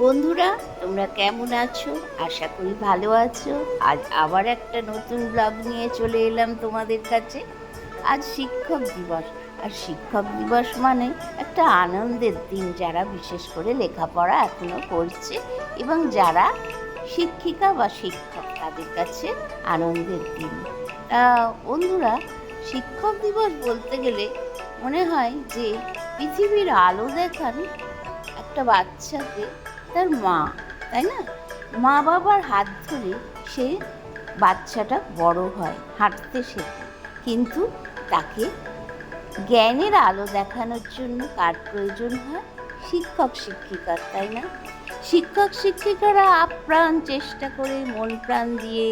বন্ধুরা, তোমরা কেমন আছো? আশা করি ভালো আছো। আজ আবার একটা নতুন ব্লগ নিয়ে চলে এলাম তোমাদের কাছে। আজ শিক্ষক দিবস। আর শিক্ষক দিবস মানে একটা আনন্দের দিন যারা বিশেষ করে লেখাপড়া এখনও করছে এবং যারা শিক্ষিকা বা শিক্ষক তাদের কাছে আনন্দের দিন। তা বন্ধুরা, শিক্ষক দিবস বলতে গেলে মনে হয় যে পৃথিবীর আলো দেখান একটা বাচ্চাকে তার মা, তাই না? মা বাবার হাত ধরে সে বাচ্চাটা বড় হয়, হাঁটতে শেখে। কিন্তু তাকে জ্ঞানের আলো দেখানোর জন্য কার প্রয়োজন হয়? শিক্ষক, শিক্ষিকার, তাই না? শিক্ষক, শিক্ষিকারা আপ্রাণ চেষ্টা করে মন প্রাণ দিয়ে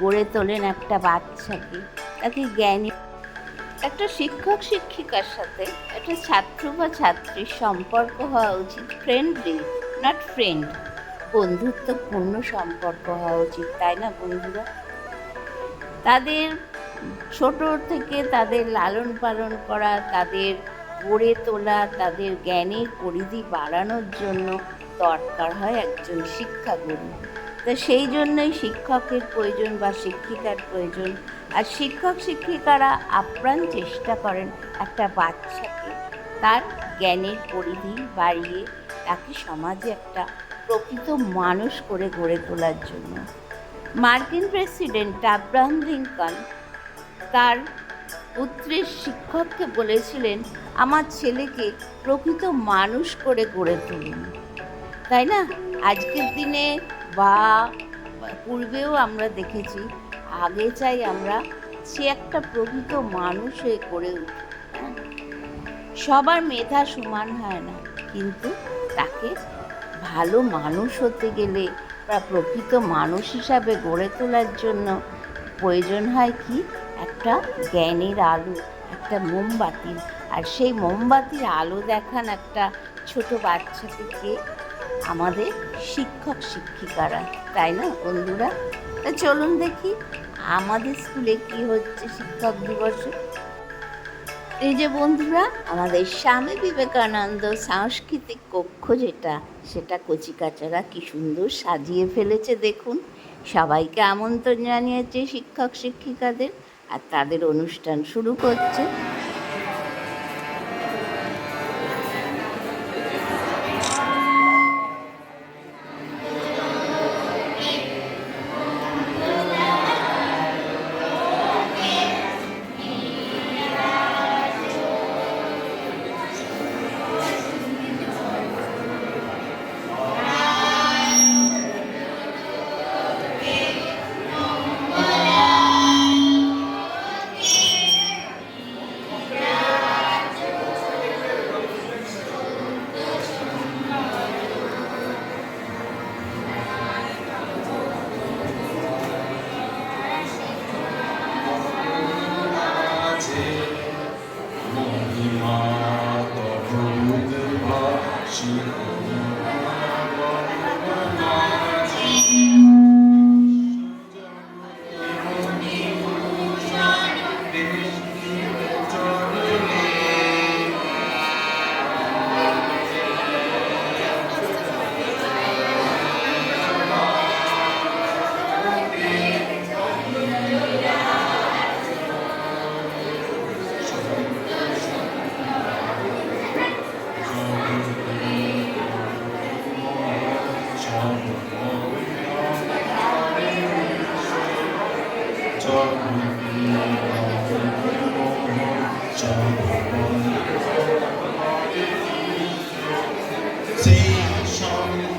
গড়ে তোলেন একটা বাচ্চাকে। তাকে জ্ঞানী একটা শিক্ষক, শিক্ষিকার সাথে একটা ছাত্র বা ছাত্রীর সম্পর্ক হওয়া উচিত ফ্রেন্ডলি নট ফ্রেন্ড বন্ধুত্বপূর্ণ সম্পর্ক হওয়া উচিত, তাই না বন্ধুরা? তাদের ছোট থেকে তাদের লালন পালন করা, তাদের গড়ে তোলা, তাদের জ্ঞানের পরিধি বাড়ানোর জন্য দরকার হয় একজন শিক্ষাগুরু। তো সেই জন্যই শিক্ষকের প্রয়োজন বা শিক্ষিকার প্রয়োজন। আর শিক্ষক, শিক্ষিকারা আপ্রাণ চেষ্টা করেন একটা বাচ্চাকে তার জ্ঞানের পরিধি বাড়িয়ে তাকে সমাজে একটা প্রকৃত মানুষ করে গড়ে তোলার জন্য। মার্কিন প্রেসিডেন্ট আব্রাহাম লিঙ্কন তার পুত্রের শিক্ষককে বলেছিলেন, আমার ছেলেকে প্রকৃত মানুষ করে গড়ে তুলুন। তাই না? আজকের দিনে বা পূর্বেও আমরা দেখেছি, আগে চাই আমরা সে একটা প্রকৃত মানুষ হয়ে গড়ে উঠি হ্যাঁ? সবার মেধা সমান হয় না, কিন্তু তাকে ভালো মানুষ হতে গেলে বা প্রকৃত মানুষ হিসাবে গড়ে তোলার জন্য প্রয়োজন হয় কি? একটা জ্ঞানের আলো, একটা মোমবাতি আর সেই মোমবাতির আলো দেখান একটা ছোট বাচ্চা থেকে আমাদের শিক্ষক শিক্ষিকারা, তাই না বন্ধুরা? তা চলুন দেখি, আমাদের স্কুলে কি হচ্ছে শিক্ষক দিবসে? এই যে বন্ধুরা, আমাদের স্বামী বিবেকানন্দ সাংস্কৃতিক কক্ষ যেটা, সেটা কচিকাচারা কি সুন্দর সাজিয়ে ফেলেছে দেখুন। সবাইকে আমন্ত্রণ জানিয়েছে শিক্ষক, শিক্ষিকাদের, আর তাদের অনুষ্ঠান শুরু করছে। আছে মহিমা তব উদ্ভাসী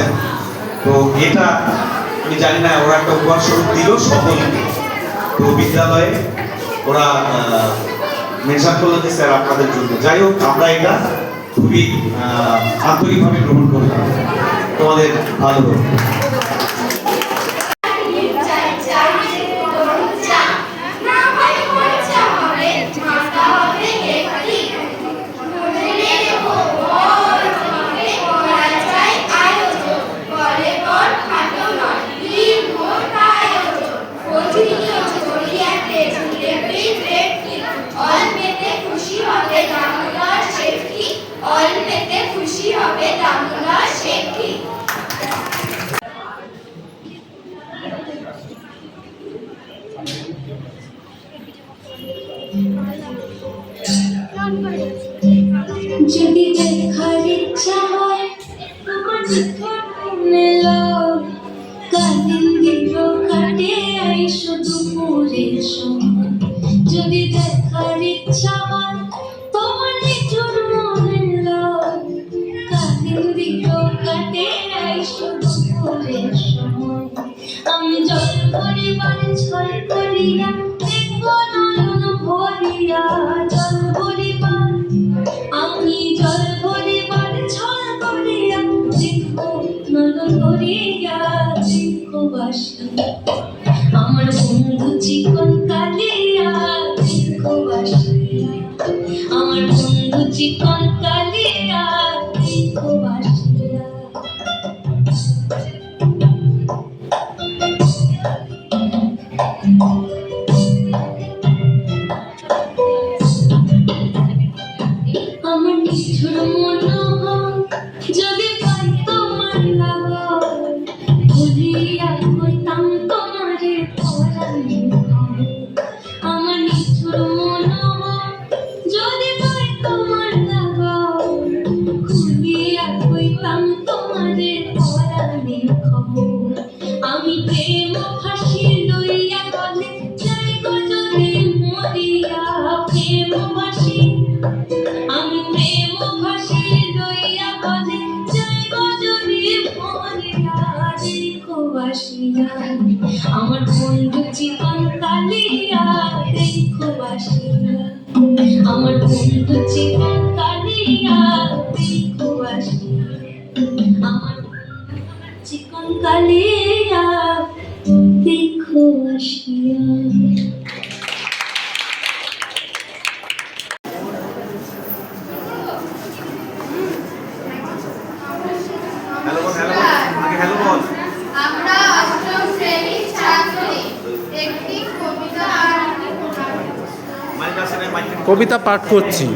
আছেন তো এটা, আমি জানি না, ওরা একটা উপহার স্বরূপ দিল সকলকে। তো বিদ্যালয়ে ওরা মেনশন করল যে স্যার আপনাদের জন্য। যাই হোক, আমরা এটা খুবই আন্তরিকভাবে গ্রহণ করলাম। তোমাদের ভালো যদি দেখার ইচ্ছা হয় আমার কাদিন দিব কাটে আই শুধু পরে যদি দেখার ইচ্ছা হয় তোমার নিচুর মনে কাদিন দিব কাটে আই শুধু পরে আমি জল পরিবার ছয় করিয়া আমার বন্ধু জীবন কালিয়া, দেখো বাসিয়া আমার বন্ধু জীবন কালিয়া, দেখো আমার চিকন কালিয়া, দেখো আসিয়া কবিতা পাঠ করছি।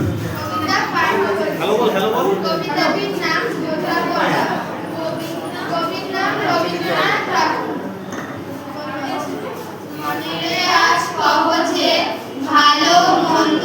ভালো মন্দ